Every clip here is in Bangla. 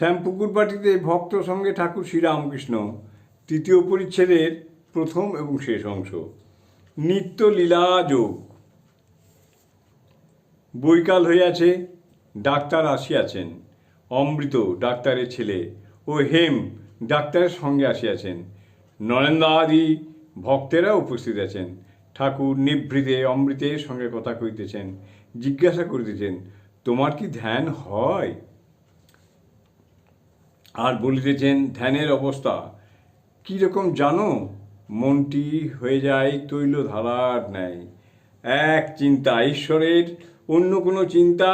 শ্যামপুকুর বাটিতে ভক্ত সঙ্গে ঠাকুর শ্রীরামকৃষ্ণ, তৃতীয় পরিচ্ছেদের প্রথম এবং শেষ অংশ। নিত্য লীলা যোগ। বৈকাল হইয়াছে, ডাক্তার আসিয়াছেন। অমৃত, ডাক্তারের ছেলে। ও হেম, ডাক্তারের সঙ্গে আসিয়াছেন। নরেন্দ্রাদি, ভক্তেরা উপস্থিত আছেন। ঠাকুর নিভৃতে অমৃতের সঙ্গে কথা কইতেছেন জিজ্ঞাসা করিতেছেন, তোমার কি ধ্যান হয়? আর বলিতেছেন, ধ্যানের অবস্থা। কী রকম জানো, মনটি হয়ে যায় তৈল ধারার ন্যায়। এক চিন্তা, ঈশ্বরের অন্য কোনো চিন্তা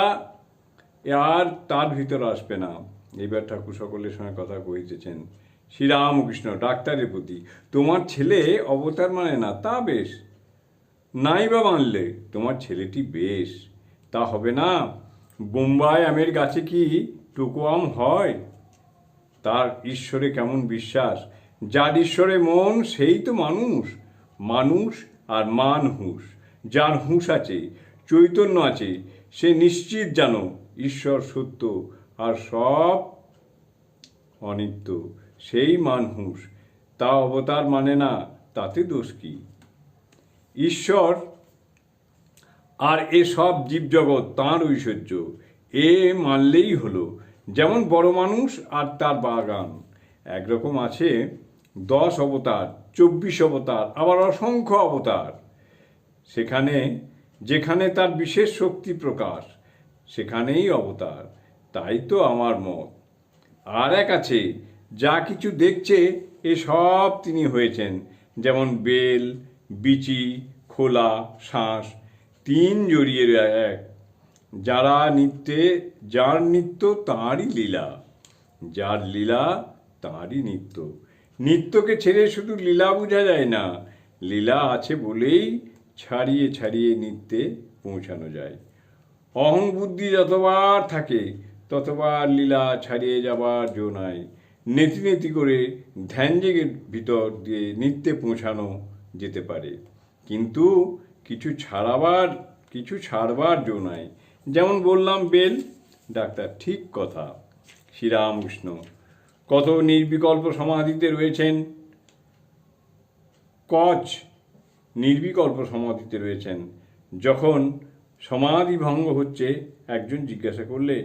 আর তার ভিতর আসবে না। এবার ঠাকুর সকলের সঙ্গে কথা কহিতেছেন, শ্রীরামকৃষ্ণ, ডাক্তারের প্রতি, তোমার ছেলে অবতার মানে না, তা বেশ। নাই বা মানলে তোমার ছেলেটি বেশ। তা হবে না। বোম্বাই আমের গাছে কি টুকু আম হয়? তার ঈশ্বরে কেমন বিশ্বাস? যার ঈশ্বরে মন, সেই তো মানুষ। মানুষ আর মান হুঁশ। যার হুঁশ আছে, চৈতন্য আছে, সে নিশ্চিত জানো ঈশ্বর সত্য আর সব অনিত্য। সেই মান হুঁশ। তা অবতার মানে না, তাতে দোষ কি? ঈশ্বর আর এসব জীবজগৎ, তাঁর ঐশ্বর্য। এ মানলেই হলো যেমন বড় মানুষ আর তার বাগান। একরকম আছে দশ অবতার, চব্বিশ অবতার, আবার অসংখ্য অবতার। সেখানে, যেখানে তার বিশেষ শক্তি প্রকাশ, সেখানেই অবতার। তাই তো আমার মত। আর এক আছে, যা কিছু দেখছে, এ সব তিনি হয়েছেন। যেমন বেল, বিচি, খোলা শ্বাস তিন জড়িয়ে এক। যারা নিত্যে, যার নিত্য তাঁরই লীলা। যার লীলা, তাঁরই নিত্য। নিত্যকে ছেড়ে শুধু লীলা বোঝা যায় না, লীলা আছে বলেই ছাড়িয়ে ছাড়িয়ে নিত্যে পৌঁছানো যায়। অহং বুদ্ধি যতবার থাকে, ততবার লীলা ছাড়িয়ে যাবার জো নাই। নেতি নেতি করে ধ্যান জেগে ভিতর দিয়ে নিত্যে পৌঁছানো যেতে পারে। কিন্তু কিছু ছাড়াবার, কিছু ছাড়বার জো নাই। যেমন বললাম, বেল, ডাক্তার, ঠিক কথা। শ্রীরামকৃষ্ণ, কত নির্বিকল্প সমাধিতে রয়েছেন। কচ নির্বিকল্প সমাধিতে রয়েছেন। যখন সমাধি ভঙ্গ হচ্ছে, একজন জিজ্ঞাসা করলে,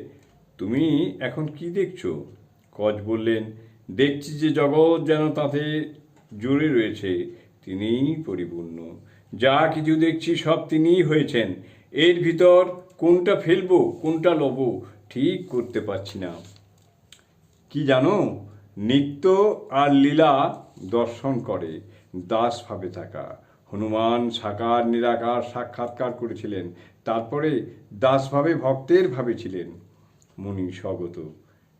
তুমি এখন কি দেখছ? কচ বললেন, দেখছি যে জগৎ যেন তাতে জুড়ে রয়েছে, তিনিই পরিপূর্ণ। যা কিছু দেখছি সব তিনিই হয়েছেন। এর ভিতর কোনটা ফেলব, কোনটা লবো, ঠিক করতে পারছি না। কি জানো? নিত্য আর লীলা দর্শন করে, দাস ভাবে থাকা। হনুমান সাকার, নিরাকার সাক্ষাৎকার করেছিলেন। তারপরে দাসভাবে ভক্তের ভাবে ছিলেন। মুনি স্বগত,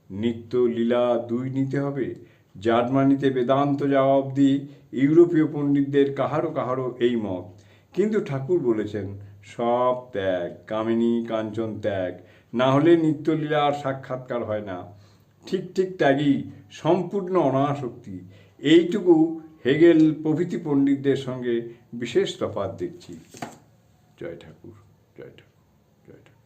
নিত্য লীলা দুই নিতে হবে। জার্মানিতে বেদান্ত যাওয়া অবধি ইউরোপীয় পণ্ডিতদের কাহারও কাহারও এই মত। কিন্তু ঠাকুর বলেছেন, সব ত্যাগ, কামিনী কাঞ্চন ত্যাগ। না হলে নিত্যলীলার সাক্ষাৎকার হয় না। ঠিক ঠিক ত্যাগই সম্পূর্ণ অনাসক্তি। এইটুকু হেগেল প্রভৃতি পণ্ডিতদের সঙ্গে বিশেষ তফাত দেখছি। জয় ঠাকুর জয় ঠাকুর।